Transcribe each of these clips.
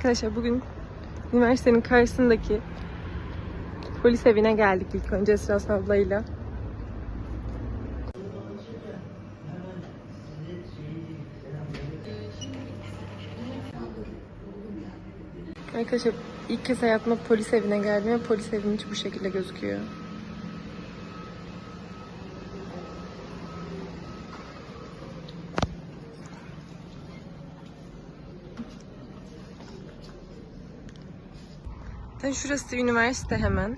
Arkadaşlar bugün üniversitenin karşısındaki polis evine geldik ilk önce Esra ablayla. Arkadaşlar ilk kez hayatımda polis evine geldim ve polis evinin içi bu şekilde gözüküyor. Tabii şurası üniversite hemen.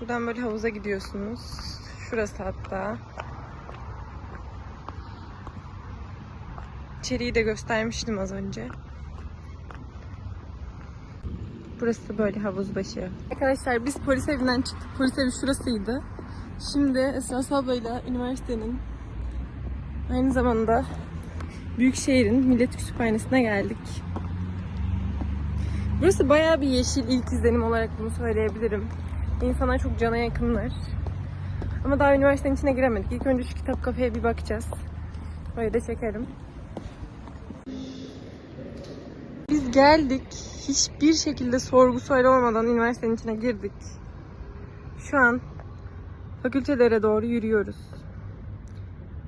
Buradan böyle havuza gidiyorsunuz. Şurası hatta. İçeriği de göstermiştim az önce. Burası böyle havuz başı. Arkadaşlar biz polis evinden çıktık. Polis evi şurasıydı. Şimdi Esra ablayla üniversitenin aynı zamanda Büyükşehir'in Millet Kütüphanesi'ne geldik. Burası bayağı bir yeşil ilk izlenim olarak bunu söyleyebilirim. İnsanlar çok cana yakınlar. Ama daha üniversitenin içine giremedik. İlk önce şu kitap kafeye bir bakacağız. Böyle de çekerim. Biz geldik. Hiçbir şekilde sorgu sual olmadan üniversitenin içine girdik. Şu an fakültelere doğru yürüyoruz.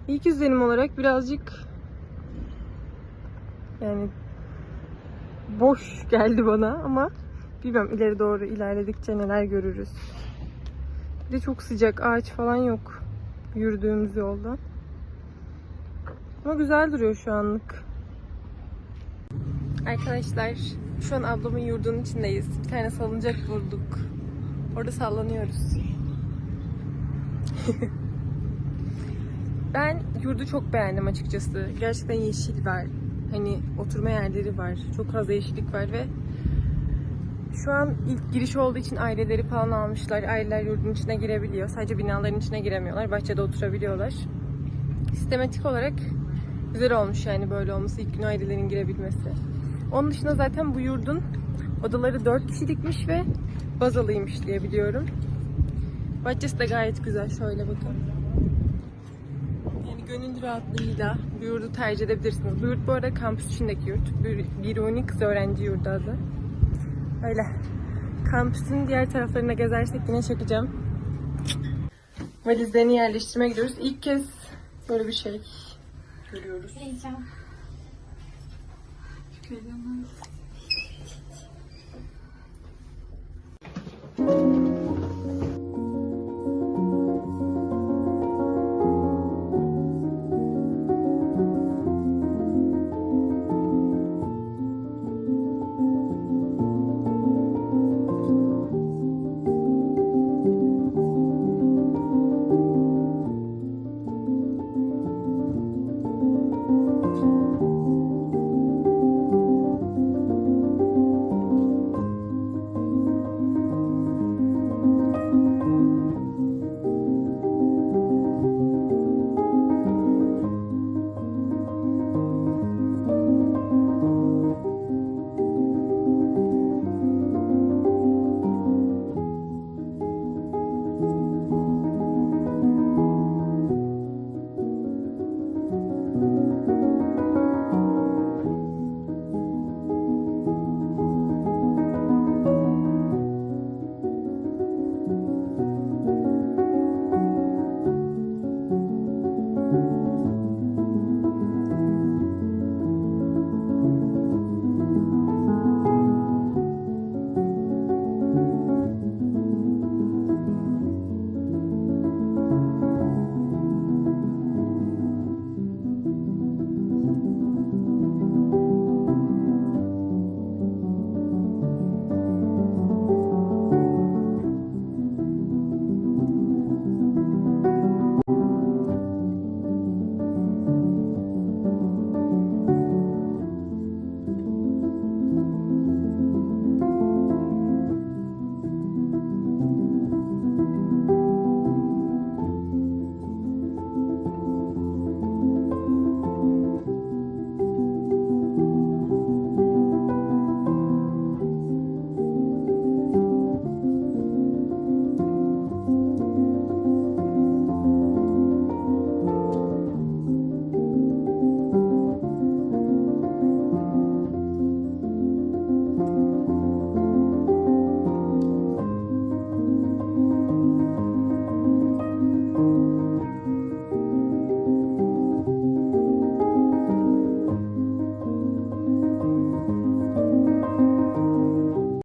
İlk izlenim olarak birazcık yani boş geldi bana ama bilmem ileri doğru ilerledikçe neler görürüz. Bir de çok sıcak ağaç falan yok yürüdüğümüz yolda. Ama güzel duruyor şu anlık. Arkadaşlar şu an ablamın yurdunun içindeyiz. Bir tane salıncak bulduk. Orada sallanıyoruz. ben yurdu çok beğendim açıkçası. Gerçekten yeşil var. Hani oturma yerleri var. Çok fazla yeşillik var ve şu an ilk giriş olduğu için aileleri falan almışlar. Aileler yurdun içine girebiliyor. Sadece binaların içine giremiyorlar. Bahçede oturabiliyorlar. Sistematik olarak güzel olmuş yani böyle olması. ilk gün ailelerin girebilmesi. Onun dışında zaten bu yurdun odaları 4 kişilikmiş ve bazalıymış diye biliyorum. Bahçesi de gayet güzel. Şöyle bakın. Gönül rahatlığıyla bu yurdu tercih edebilirsiniz. Bu yurt bu arada kampüs içindeki yurt. Bir, bir uni kız öğrenci yurdu adı. Öyle. Kampüsün diğer taraflarına gezersek yine çekeceğim. Valizlerini yerleştirmeye gidiyoruz. İlk kez böyle bir şey görüyoruz. Heyecan. Çok heyecanlı.